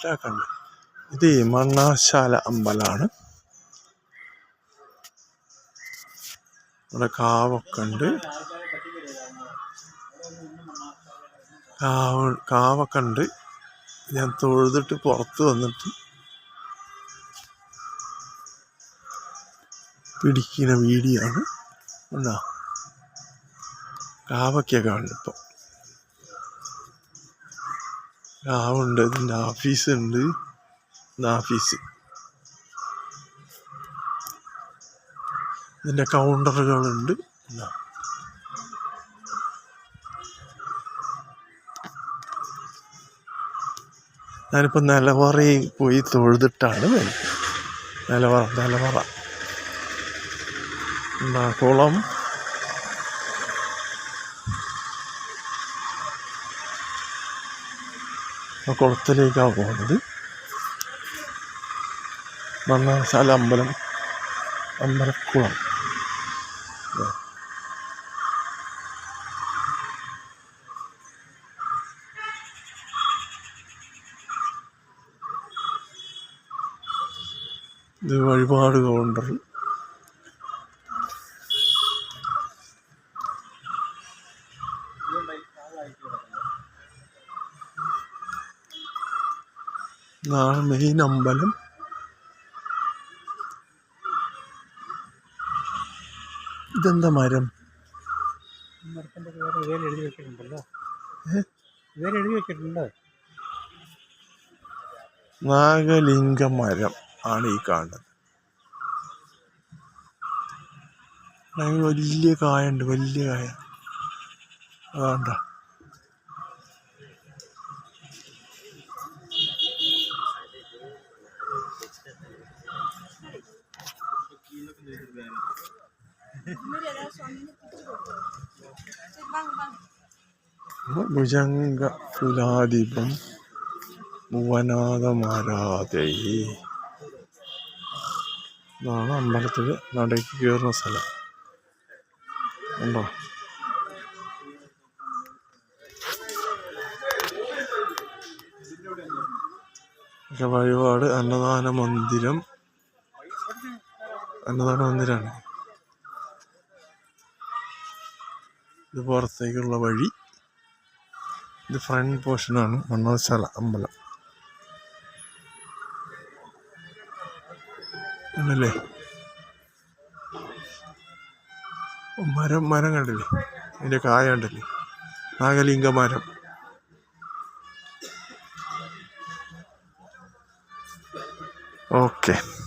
സെറ്റാക്കണ്ട് ഇത് മണ്ണാശാല അമ്പലമാണ് ഇവിടെ കാവൊക്കെ ഉണ്ട്. കാവ് കാവൊക്കെ ഉണ്ട്. ഞാൻ തൊഴുതിട്ട് പുറത്ത് വന്നിട്ട് പിടിക്കുന്ന വീഡിയോ ആണ്. ഉണ്ടോ ഉണ്ട് കാവുണ്ട് ഇതിന്റെ ഓഫീസ് ഉണ്ട് ഓഫീസ് ഇതിന്റെ കൗണ്ടറുകളുണ്ട്. ഞാനിപ്പോൾ നിലവറയിൽ പോയി തൊഴുതിട്ടാണ് വരുന്നത്. നിലവറ നിലവറ. കുളം. കുളത്തിലേക്കാണ് പോകുന്നത്. മണ്ണാശാല അമ്പലം അമ്പലക്കുളം. ഇത് വഴിപാട് കൗണ്ടർ ഇതാണ് മെയിൻ അമ്പലം ഇതെന്താ മരം? എഴുതി വെച്ചിട്ടുണ്ടല്ലോ. എഴുതി വെച്ചിട്ടുണ്ട്? നാഗലിംഗ മരം ആണ് ഈ കാണുന്നത്. വലിയ കായുണ്ട് വലിയ കായ. അതാണ്ട. ഭുജംഗ കുലാധിപം ഭുവനാഥമാരാധൈ ഇതാണ് അമ്പലത്തിൽ നടയ്ക്ക് കയറുന്ന സ്ഥലം. ഉണ്ടോ? വഴിപാട് അന്നദാന മന്ദിരം അന്നദാന മന്ദിരമാണ് ഇത് പുറത്തേക്കുള്ള വഴി. ഇത് ഫ്രണ്ട് പോർഷനാണ് മണ്ണോശാല അമ്പലം. ആണല്ലേ? മരം മരം കണ്ടില്ലേ? അതിന്റെ കായ കണ്ടില്ലേ? നാഗലിംഗ മരം ഓക്കെ.